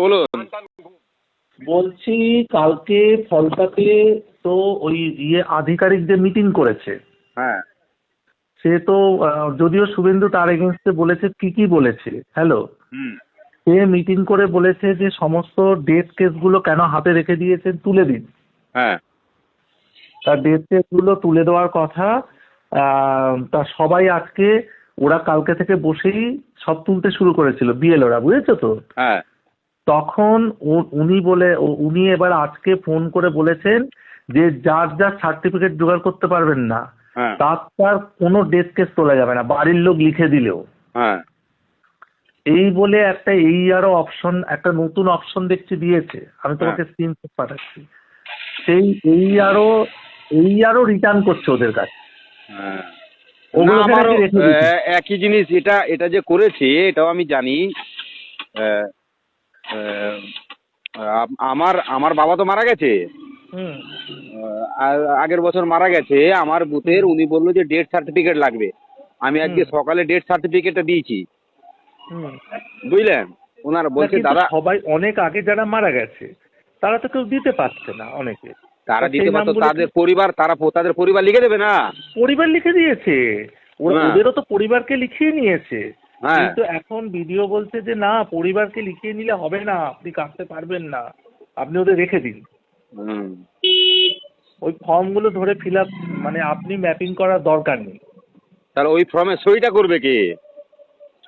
বলুন। বলছি কালকে ফলতাতে তো ওই ইয়ে আধিকারিক যে মিটিং করেছে হ্যাঁ। সে তো যদিও শুভেন্দু তার এগেনস্টে বলেছে কি কি বলেছে হ্যালো? সে মিটিং করে বলেছে যে সমস্ত ডেথ কেসগুলো কেন হাতে রেখে দিয়েছেন তুলে দিন। হ্যাঁ। তার ডেথ কেসগুলো তুলে দেওয়ার কথা তা সবাই আজকে ওরা কালকে থেকে বসেই সব তুলতে শুরু করেছিল বিএলওরা বুঝেছ তো? হ্যাঁ। তখন উনি বলে উনি এবার আজকে ফোন করে বলেছেন যে যার যার সার্টিফিকেট জোগাড় করতে পারবেন না হ্যাঁ। তার তার কোনো ডেথ কেস তোলা যাবে না বাড়ির লোক লিখে দিলেও। হ্যাঁ। এই বলে একটা এই আরও অপশন একটা নতুন অপশন দেখছি দিয়েছে। আমি তোমাকে স্ক্রিনশট পাঠাচ্ছি। সেই এই আরও এই আরও রিটার্ন করছে ওদের কাছে। হ্যাঁ। একই জিনিস এটা এটা যে করেছে এটাও আমি জানি। আমার আমার বাবা তো মারা গেছে। আগের বছর মারা গেছে। আমার বুথের উনি বলল যে ডেথ সার্টিফিকেট লাগবে। আমি আজকে সকালে ডেথ সার্টিফিকেটটা দিয়েছি। বুঝলেন? ওনার বলছে দাদা সবাই অনেক আগে যারা মারা গেছে তারা তো কেউ দিতে পারছে না অনেকে। তারা দিতে পারতো তাদের পরিবার তারা তাদের পরিবার লিখে দেবে না। পরিবার লিখে দিয়েছে। ওদেরও তো পরিবারকে লিখিয়ে নিয়েছে। কিন্তু এখন ভিডিও বলছে যে না পরিবারকে লিখিয়ে নিলে হবে না আপনি কাটতে পারবেন না আপনি ওদের রেখে দিন। ওই ফর্মগুলো ধরে ফিল আপ মানে আপনি ম্যাপিং করার দরকার নেই। তাহলে ওই ফর্মে সইটা করবে কে?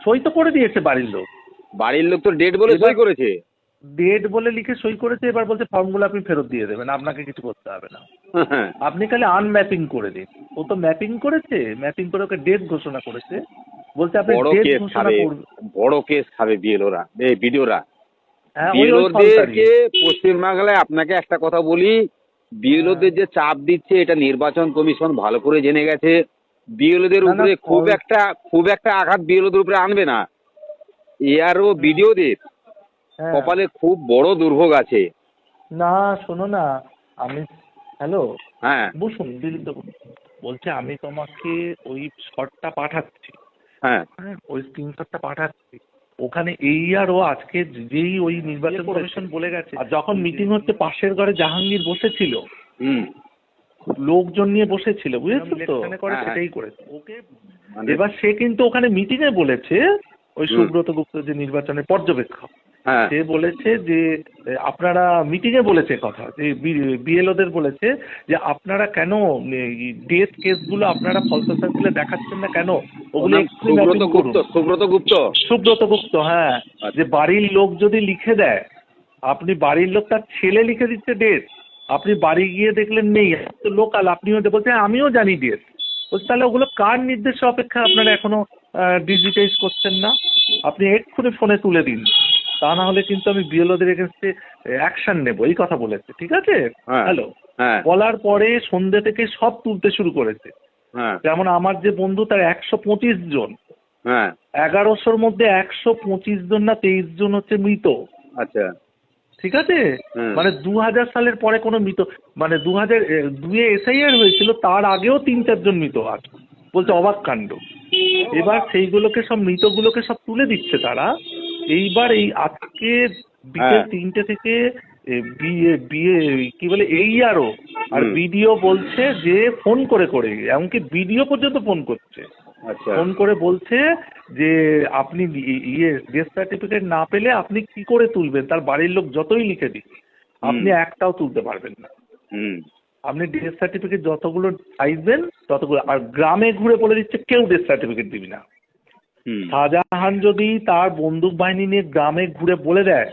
সই তো করে দিয়েছে বাড়ির লোক। বাড়ির লোক তো ডেট বলে সই করেছে। ডেট বলে লিখে সই করেছে এবার বলছে ফর্মগুলো আপনি ফেরত দিয়ে দেবেন আপনাকে কিছু করতে হবে না। হ্যাঁ। আপনি খালি আনম্যাপিং করে দিন। ও তো ম্যাপিং করেছে ম্যাপিং করে ওকে ডেট ঘোষণা করেছে। বলছে আপনি বড় কেস খাবে বড় কেস খাবে বিএলওরা এই বিডিওরা। হ্যাঁ বিএলওদেরকে পশ্চিমবাংলায় আপনাকে একটা কথা বলি বিএলওদের যে চাপ দিচ্ছে এটা নির্বাচন কমিশন ভালো করে জেনে গেছে। বিএলওদের উপরে খুব একটা খুব একটা আঘাত বিএলওদের উপরে আনবে না। এআরও বিডিওদের হ্যাঁ। কপালে খুব বড় দুর্ভোগ আছে। না শোনো না আমি হ্যালো? হ্যাঁ। বসুন। বলছে আমি তোমাকে ওই শটটা পাঠাচ্ছি। হ্যাঁ। হ্যাঁ ওই স্ক্রিনশটটা পাঠাচ্ছি। ওখানে এই আর ও আজকে যেই ওই নির্বাচন কমিশন বলে গেছে। আর যখন মিটিং হচ্ছে পাশের ঘরে জাহাঙ্গীর বসেছিল। হুম। লোকজন নিয়ে বসেছিল বুঝেছ তো? করে হ্যাঁ। সেটাই করেছে। ওকে মানে এবার সে কিন্তু ওখানে মিটিং এ বলেছে ওই সুব্রত গুপ্ত যে নির্বাচনের পর্যবেক্ষক। হ্যাঁ সে বলেছে যে আপনারা মিটিং এ বলেছে কথা যে বিএলওদের বলেছে যে আপনারা কেন ডেথ কেসগুলো আপনারা ফলস সার্কুলে দেখাচ্ছেন না কেন? ওগুলো সুব্রত গুপ্ত সুব্রত গুপ্ত? সুব্রত গুপ্ত হ্যাঁ। আচ্ছা। যে বাড়ির লোক যদি লিখে দেয় আপনি বাড়ির লোক তার ছেলে লিখে দিচ্ছে ডেট আপনি বাড়ি গিয়ে দেখলেন নেই তো লোকাল আপনিও বলছেন আমিও জানি ডেট বলছে তাহলে ওগুলো কার নির্দেশে অপেক্ষা আপনারা এখনও ডিজিটাইজ করছেন না? আপনি এক্ষুনি ফোনে তুলে দিন। তা না হলে কিন্তু আমি বিএলওদের এগেনস্টে অ্যাকশন নেব। এই কথা বলেছে ঠিক আছে? হ্যাঁ। হ্যালো হ্যাঁ। বলার পরে সন্ধ্যে থেকে সব তুলতে শুরু করেছে। হ্যাঁ। যেমন আমার যে বন্ধু তার একশো পঁচিশ জন। হ্যাঁ। এগারোশোর মধ্যে একশো পঁচিশ জন না তেইশ জন হচ্ছে মৃত। আচ্ছা। ঠিক আছে? মানে দু হাজার সালের পরে কোনো মৃত মানে দু হাজার দুয়ে এসআইআর হয়েছিল তার আগেও তিন চারজন মৃত আছে। বলছে অবাক কাণ্ড। এবার সেইগুলোকে সব মৃতগুলোকে সব তুলে দিচ্ছে তারা। এইবার এই আজকে বিকেল হ্যাঁ। তিনটে থেকে বিয়ে বিয়ে কি বলে এই আরও আর। বিডিও বলছে যে ফোন করে করে এমনকি বিডিও পর্যন্ত ফোন করছে। আচ্ছা। ফোন করে বলছে যে আপনি ইয়ে ডেথ সার্টিফিকেট না পেলে আপনি কি করে তুলবেন? তার বাড়ির লোক যতই লিখে দিক আপনি একটাও তুলতে পারবেন না। আপনি ডেথ সার্টিফিকেট যতগুলো চাইবেন ততগুলো আর গ্রামে ঘুরে বলে দিচ্ছে কেউ ডেথ সার্টিফিকেট দিবি না। শাহজাহান যদি তার বন্দুক বাহিনী নিয়ে গ্রামে ঘুরে বলে দেয়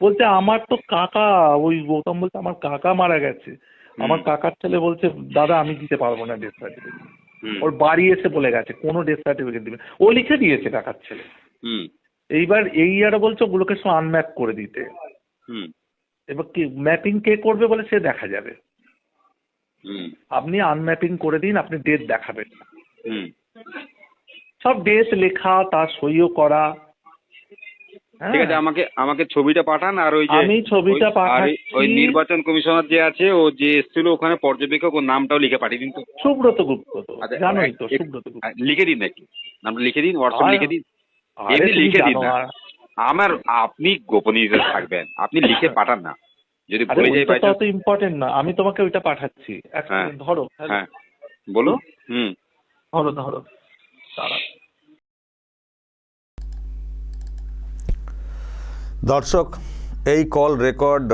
বলছে আমার তো কাকা ওই গৌতম বলছে আমার কাকা মারা গেছে। আমার কাকার ছেলে বলছে দাদা আমি দিতে পারব না ডেথ সার্টিফিকেট ওর বাড়ি এসে বলে গেছে কোনো ডেথ সার্টিফিকেট দিবে। ও লিখে দিয়েছে কাকার ছেলে। এইবার এই আরও বলছে ওগুলোকে সব আনম্যাপ করে দিতে। এবার কি ম্যাপিং কে করবে বলে সে দেখা যাবে। আপনি আনম্যাপিং করে দিন আপনি ডেট দেখাবেন। সব ডেট লেখা তার সইও করা। হ্যাঁ। ঠিক আছে আমাকে আমাকে ছবিটা পাঠান আর ওই যে আমি ছবিটা পাঠাচ্ছি। ওই নির্বাচন কমিশনার যে আছে ও যে এসেছিল ওখানে পর্যবেক্ষক ওর নামটাও লিখে পাঠিয়ে দিন তো। সুব্রত গুপ্ত আচ্ছা, জানোই তো সুব্রত গুপ্ত। লিখে দিন নাকি? নামটা লিখে দিন হোয়াটসঅ্যাপ লিখে দিন। এমনি লিখে দিন না। আমার আপনি গোপনীয়তা থাকবেন আপনি লিখে পাঠান না। যদি ভুলে যাই বাই তো ইম্পর্টেন্ট না আমি তোমাকে ওইটা পাঠাচ্ছি। এক হ্যাঁ। ধরো হ্যাঁ। বলুন। হুম। ধরো ধরো। দর্শক, এই কল রেকর্ড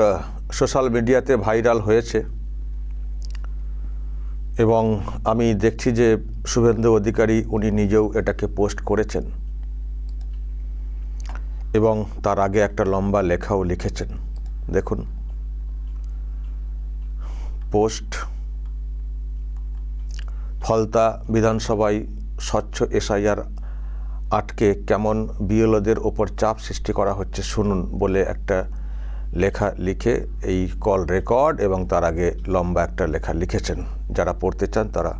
সোশ্যাল মিডিয়াতে ভাইরাল হয়েছে। এবং আমি দেখছি যে শুভেন্দু অধিকারী, উনি নিজেও এটাকে পোস্ট করেছেন। এবং তার আগে একটা লম্বা লেখাও লিখেছেন। দেখুন। পোস্ট, ফলতা বিধানসভায় স্বচ্ছ এসআইআর আটকে কেমন বিএলওদের ওপর চাপ সৃষ্টি করা হচ্ছে শুনুন বলে একটা লেখা লিখে এই কল রেকর্ড এবং তার আগে লম্বা একটা লেখা লিখেছেন। যারা পড়তে চান তারা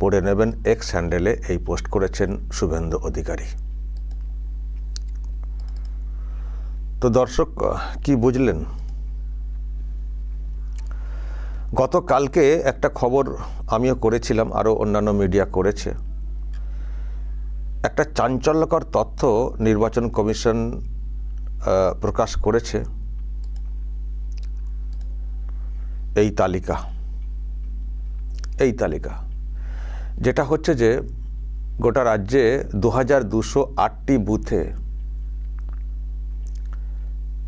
পড়ে নেবেন। এক্স হ্যান্ডেলে এই পোস্ট করেছেন শুভেন্দু অধিকারী। তো দর্শক, কি বুঝলেন? গতকালকে একটা খবর আমিও করেছিলাম, আরও অন্যান্য মিডিয়া করেছে। একটা চাঞ্চল্যকর তথ্য নির্বাচন কমিশন প্রকাশ করেছে। এই তালিকা। এই তালিকা। যেটা হচ্ছে যে, গোটা রাজ্যে দু হাজার দুশো আটটি বুথে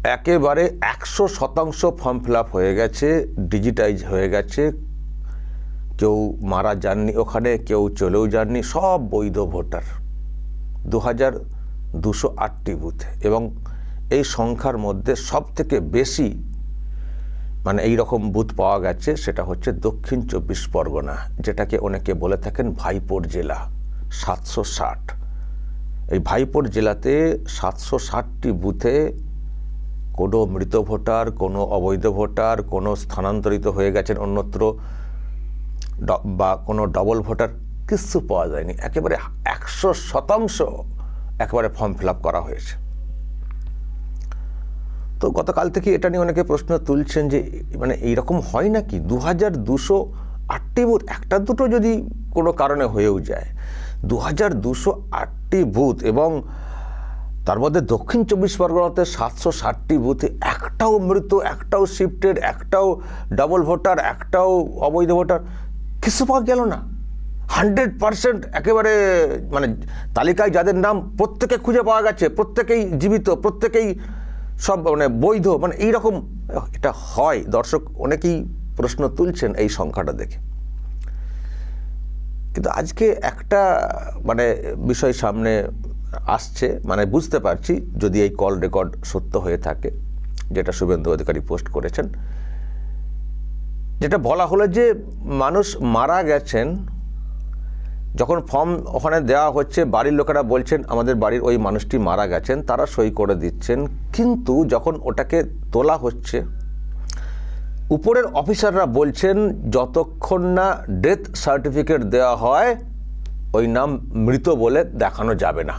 একেবারে একশো শতাংশ ফর্ম ফিল হয়ে গেছে, ডিজিটাইজ হয়ে গেছে। কেউ মারা যাননি ওখানে, কেউ চলেও যাননি, সব বৈধ ভোটার। দু হাজার দুশো আটটি বুথে। এবং এই সংখ্যার মধ্যে সব থেকে বেশি মানে এই রকম বুথ পাওয়া গেছে, সেটা হচ্ছে দক্ষিণ চব্বিশ পরগনা, যেটাকে অনেকে বলে থাকেন ভাইপোর জেলা, সাতশো ষাট। এই ভাইপোর জেলাতে সাতশো ষাটটি বুথে কোনো মৃত ভোটার, কোনো অবৈধ ভোটার, কোনো স্থানান্তরিত হয়ে গেছেন অন্যত্র বা কোনো ডবল ভোটার কিচ্ছু পাওয়া যায়নি। একেবারে একশো শতাংশ একেবারে ফর্ম ফিল করা হয়েছে। তো গতকাল থেকে এটা নিয়ে অনেকে প্রশ্ন তুলছেন যে মানে এইরকম হয় নাকি? দু হাজার দুশো আটটি বুথ, একটা দুটো যদি কোনো কারণে হয়েও যায় দু হাজার দুশো আটটি বুথ এবং তার মধ্যে দক্ষিণ চব্বিশ পরগনাতে সাতশো ষাটটি বুথে একটাও মৃত, একটাও শিফটেড একটাও ডাবল ভোটার একটাও অবৈধ ভোটার কিছু পাওয়া গেল না? হান্ড্রেড পারসেন্ট একেবারে মানে তালিকায় যাদের নাম প্রত্যেকে খুঁজে পাওয়া গেছে, প্রত্যেকেই জীবিত, প্রত্যেকেই সব মানে বৈধ মানে এইরকম, এটা হয়। দর্শক অনেকেই প্রশ্ন তুলছেন এই সংখ্যাটা দেখে। কিন্তু আজকে একটা মানে বিষয় সামনে আসছে মানে বুঝতে পারছি, যদি এই কল রেকর্ড সত্য হয়ে থাকে, যেটা শুভেন্দু অধিকারী পোস্ট করেছেন, যেটা বলা হলো যে মানুষ মারা গেছেন যখন ফর্ম ওখানে দেওয়া হচ্ছে, বাড়ির লোকেরা বলছেন, আমাদের বাড়ির ওই মানুষটি মারা গেছেন, তারা সই করে দিচ্ছেন। কিন্তু যখন ওটাকে তোলা হচ্ছে, উপরের অফিসাররা বলছেন, যতক্ষণ না ডেথ সার্টিফিকেট দেওয়া হয়, ওই নাম মৃত বলে দেখানো যাবে না।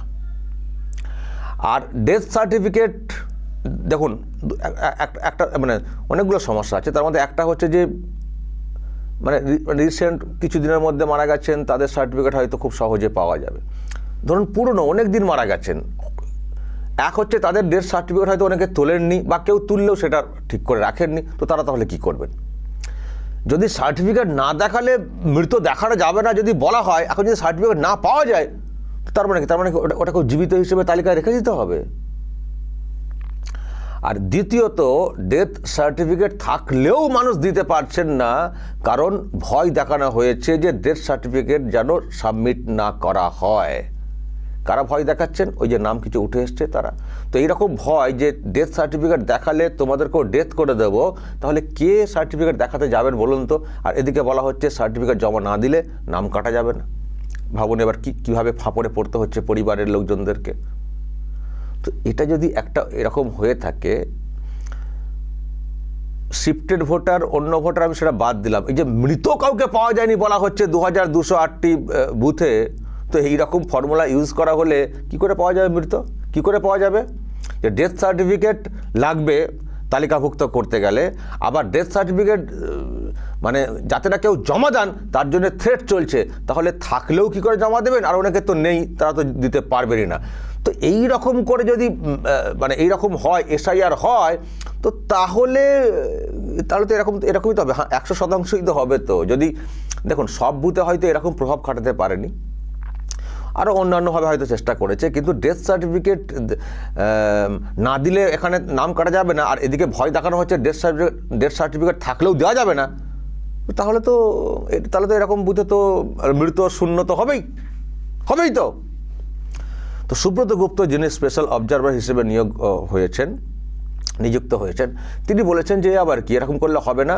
আর ডেথ সার্টিফিকেট, দেখুন একটা মানে অনেকগুলো সমস্যা আছে। তার মধ্যে একটা হচ্ছে যে মানে রিসেন্ট কিছু দিনের মধ্যে মারা গেছেন, তাদের সার্টিফিকেট হয়তো খুব সহজে পাওয়া যাবে। ধরুন পুরনো, অনেক দিন মারা গেছেন। এক হচ্ছে তাদের ডেথ সার্টিফিকেট হয়তো অনেকে তোলেননি বা কেউ তুললেও সেটা ঠিক করে রাখেননি, তো তারা তাহলে কি করবেন? যদি সার্টিফিকেট না দেখালে মৃত দেখানো যাবে না যদি বলা হয়, এখন যদি সার্টিফিকেট না পাওয়া যায় তার মানে কি? তার মানে ওটা ওটাকে জীবিত হিসেবে তালিকায় রেখে দিতে হবে? আর দ্বিতীয়ত ডেথ সার্টিফিকেট থাকলেও মানুষ দিতে পারছেন না, কারণ ভয় দেখানো হয়েছে যে ডেথ সার্টিফিকেট যেন সাবমিট না করা হয়। কারা ভয় দেখাচ্ছেন? ওই যে নাম কিছু উঠে এসছে তারা। তো এইরকম ভয় যে ডেথ সার্টিফিকেট দেখালে তোমাদেরকেও ডেথ করে দেব, তাহলে কে সার্টিফিকেট দেখাতে যাবেন বলুন তো? আর এদিকে বলা হচ্ছে সার্টিফিকেট জমা না দিলে নাম কাটা যাবে না। ভাবুন এবার কী, কীভাবে ফাঁপড়ে পড়তে হচ্ছে পরিবারের লোকজনদেরকে। তো এটা যদি একটা এরকম হয়ে থাকে শিফটেড ভোটার অন্য ভোটার আমি সেটা বাদ দিলাম। এই যে মৃত কাউকে পাওয়া যায়নি বলা হচ্ছে দু হাজার দুশো আটটি বুথে তো এইরকম ফর্মুলা ইউজ করা হলে কি করে পাওয়া যাবে মৃত? কি করে পাওয়া যাবে? যে ডেথ সার্টিফিকেট লাগবে তালিকাভুক্ত করতে গেলে আবার ডেথ সার্টিফিকেট মানে যাতে না কেউ জমা দেন তার জন্য থ্রেট চলছে। তাহলে থাকলেও কি করে জমা দেবেন? আর অনেকে তো নেই, তারা তো দিতে পারবেনই না। তো এই রকম করে যদি মানে এই রকম হয়, এসআইআর হয়, তো তাহলে তাহলে তো এরকম, এরকমই তো হবে। হ্যাঁ একশো শতাংশই তো হবে তো। যদি, দেখুন, সব বুথে হয়তো এরকম প্রভাব খাটাতে পারেনি। আরও অন্যান্যভাবে হয়তো চেষ্টা করেছে, কিন্তু ডেথ সার্টিফিকেট না দিলে এখানে নাম কাটা যাবে না, আর এদিকে ভয় দেখানো হচ্ছে ডেথ সার্টিফিকেট ডেথ সার্টিফিকেট থাকলেও দেওয়া যাবে না। তাহলে তো তাহলে তো এরকম বুঝে তো মৃত শূন্য তো হবেই হবেই তো। তো সুব্রত গুপ্ত যিনি স্পেশাল অবজারভার হিসেবে নিয়োগ হয়েছেন, নিযুক্ত হয়েছেন, তিনি বলেছেন যে আবার কি এরকম করলে হবে না,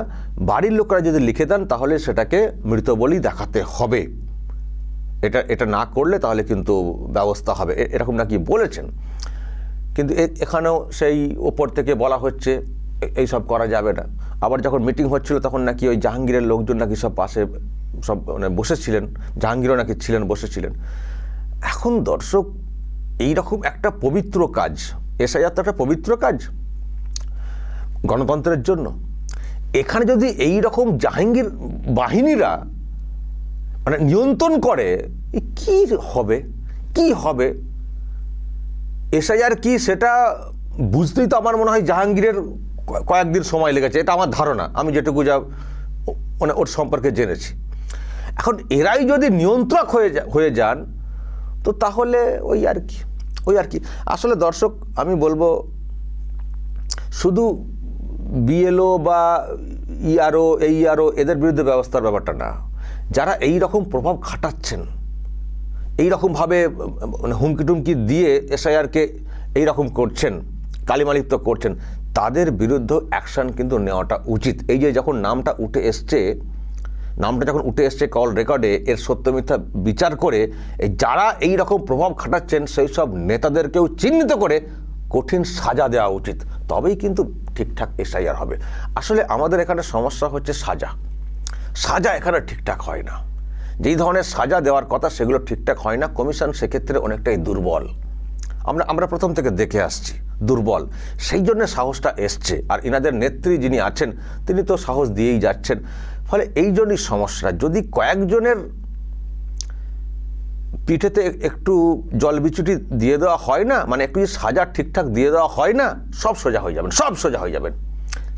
বাড়ির লোকেরা যদি লিখে দেন তাহলে সেটাকে মৃত বলেই দেখাতে হবে। এটা এটা না করলে তাহলে কিন্তু ব্যবস্থা হবে। এরকম নাকি বলেছেন। কিন্তু এখানেও সেই ওপর থেকে বলা হচ্ছে, এ- এইসব করা যাবে না। আবার যখন মিটিং হচ্ছিল, তখন নাকি ওই জাহাঙ্গীরের লোকজন নাকি সব পাশে সব মানে বসেছিলেন। জাহাঙ্গীরও নাকি ছিলেন, বসেছিলেন। এখন দর্শক এই রকম একটা পবিত্র কাজ তো একটা পবিত্র কাজ গণতন্ত্রের জন্য। এখানে যদি এই রকম জাহাঙ্গীর বাহিনীরা মানে নিয়ন্ত্রণ করে কি হবে? কি হবে? এসআইআর কি সেটা বুঝতেই তো আমার মনে হয় জাহাঙ্গীরের কয়েকদিন সময় লেগেছে, এটা আমার ধারণা, আমি যেটুকু যা মানে ওর সম্পর্কে জেনেছি। এখন এরাই যদি নিয়ন্ত্রক হয়ে হয়ে যান, তো তাহলে ওই আর কি, ওই আর কি। আসলে দর্শক, আমি বলব, শুধু বিএলও বা ইআরও এই আরও এদের বিরুদ্ধে ব্যবস্থার ব্যাপারটা না। যারা এই রকম প্রভাব খাটাচ্ছেন, এই রকমভাবে মানে হুমকি টুমকি দিয়ে এসআইআরকে এই রকম করছেন, কালিমালিপ্ত করছেন, তাদের বিরুদ্ধে অ্যাকশন কিন্তু নেওয়াটা উচিত। এই যে যখন নামটা উঠে এসছে, নামটা যখন উঠে এসছে কল রেকর্ডে এর সত্য মিথ্যা বিচার করে যারা এই রকম প্রভাব খাটাচ্ছেন, সেই সব নেতাদেরকেও চিহ্নিত করে কঠিন সাজা দেওয়া উচিত। তবেই কিন্তু ঠিকঠাক এসআইআর হবে। আসলে আমাদের এখানে সমস্যা হচ্ছে সাজা। সাজা এখানে ঠিকঠাক হয় না। যেই ধরনের সাজা দেওয়ার কথা সেগুলো ঠিকঠাক হয় না, কমিশন সেক্ষেত্রে অনেকটাই দুর্বল। আমরা আমরা প্রথম থেকে দেখে আসছি, দুর্বল। সেই জন্য সাহসটা এসছে, আর ইনাদের নেত্রী যিনি আছেন, তিনি তো সাহস দিয়েই যাচ্ছেন। ফলে এই জন্যই সমস্যা। যদি কয়েকজনের পিঠেতে একটু জল বিচুটি দিয়ে দেওয়া হয় না মানে একটু সাজা ঠিকঠাক দিয়ে দেওয়া হয় না, সব সোজা হয়ে যাবেন, সব সোজা হয়ে যাবেন।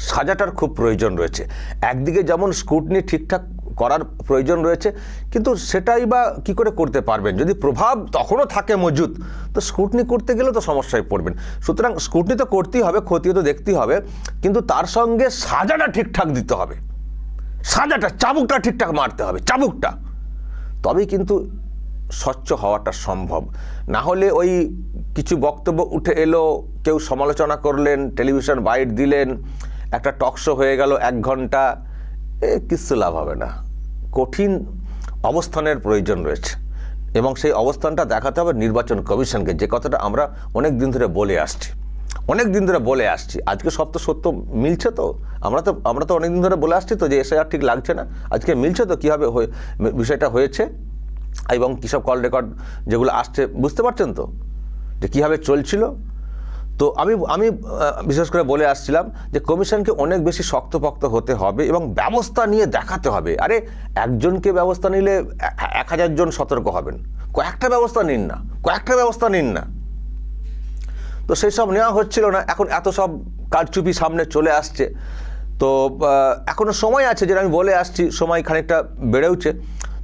সাজাটার খুব প্রয়োজন রয়েছে। একদিকে যেমন স্কুটনি ঠিকঠাক করার প্রয়োজন রয়েছে, কিন্তু সেটাই বা কি করে করতে পারবেন? যদি প্রভাব তখনও থাকে মজুদ তো স্কুটনি করতে গেলে তো সমস্যায় পড়বেন। সুতরাং স্কুটনি তো করতেই হবে, ক্ষতিও তো দেখতেই হবে, কিন্তু তার সঙ্গে সাজাটা ঠিকঠাক দিতে হবে। সাজাটা, চাবুকটা ঠিকঠাক মারতে হবে, চাবুকটা। তবেই কিন্তু স্বচ্ছ হওয়াটা সম্ভব। না হলে ওই কিছু বক্তব্য উঠে এলো, কেউ সমালোচনা করলেন, টেলিভিশন বাইট দিলেন একটা টকশো হয়ে গেল, এক ঘণ্টা, এ কিচ্ছু লাভ হবে না। কঠিন অবস্থানের প্রয়োজন রয়েছে এবং সেই অবস্থানটা দেখাতে হবে নির্বাচন কমিশনকে, যে কথাটা আমরা অনেক দিন ধরে বলে আসছি। অনেক দিন ধরে বলে আসছি। আজকে সব তো সত্য মিলছে তো? আমরা তো আমরা তো অনেক দিন ধরে বলে আসছি তো যে এসআইআর ঠিক লাগছে না? আজকে মিলছে তো কীভাবে বিষয়টা হয়েছে? এবং কীসব কল রেকর্ড যেগুলো আসছে, বুঝতে পারছেন তো? যে কীভাবে চলছিল? তো আমি আমি বিশেষ করে বলে আসছিলাম যে কমিশনকে অনেক বেশি শক্তপক্ত হতে হবে এবং ব্যবস্থা নিয়ে দেখাতে হবে। আরে একজনকে ব্যবস্থা নিলে এক হাজার জন সতর্ক হবেন। কয়েকটা ব্যবস্থা নিন না কয়েকটা ব্যবস্থা নিন না। তো সেই সব নেওয়া হচ্ছিল না এখন এত সব কারচুপি সামনে চলে আসছে। তো আহ, এখনও সময় আছে যেটা আমি বলে আসছি সময় খানিকটা বেড়েওছে।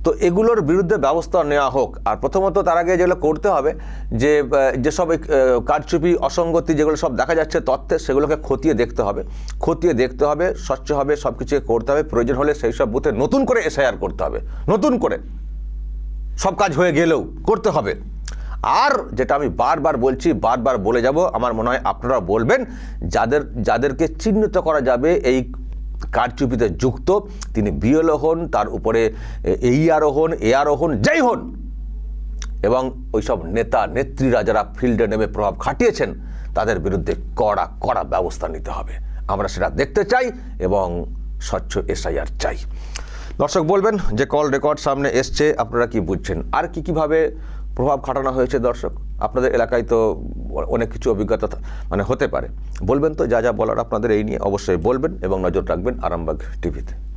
তো এগুলোর বিরুদ্ধে ব্যবস্থা নেওয়া হোক। আর প্রথমত তার আগে যেগুলো করতে হবে, যে যেসব কারচুপি, অসঙ্গতি যেগুলো সব দেখা যাচ্ছে, তথ্যে সেগুলোকে খতিয়ে দেখতে হবে। খতিয়ে দেখতে হবে, স্বচ্ছ হবে সব কিছু করতে হবে। প্রয়োজন হলে সেই সব বুথে নতুন করে এসআইআর করতে হবে। নতুন করে। সব কাজ হয়ে গেলেও করতে হবে। আর যেটা আমি বারবার বলছি, বারবার বলে যাব, আমার মনে হয় আপনারা বলবেন, যাদের, যাদেরকে চিহ্নিত করা যাবে এই কারচুপিতে যুক্ত, তিনি বিএলও হন, তার উপরে এই আরও হন, এ আরও হন, যাই হন। এবং ওইসব নেতা, নেত্রীরা যারা ফিল্ডে নেমে প্রভাব খাটিয়েছেন, তাদের বিরুদ্ধে কড়া কড়া ব্যবস্থা নিতে হবে। আমরা সেটা দেখতে চাই এবং স্বচ্ছ এসআইআর চাই। দর্শক বলবেন যে কল রেকর্ড সামনে এসছে, আপনারা কি বুঝছেন? আর কি কীভাবে প্রভাব খাটানো হয়েছে, দর্শক। আপনাদের এলাকায় তো অনেক কিছু অভিজ্ঞতা মানে হতে পারে। বলবেন তো, যা যা বলার আপনাদের এই নিয়ে অবশ্যই বলবেন এবং নজর রাখবেন আরামবাগ টিভিতে।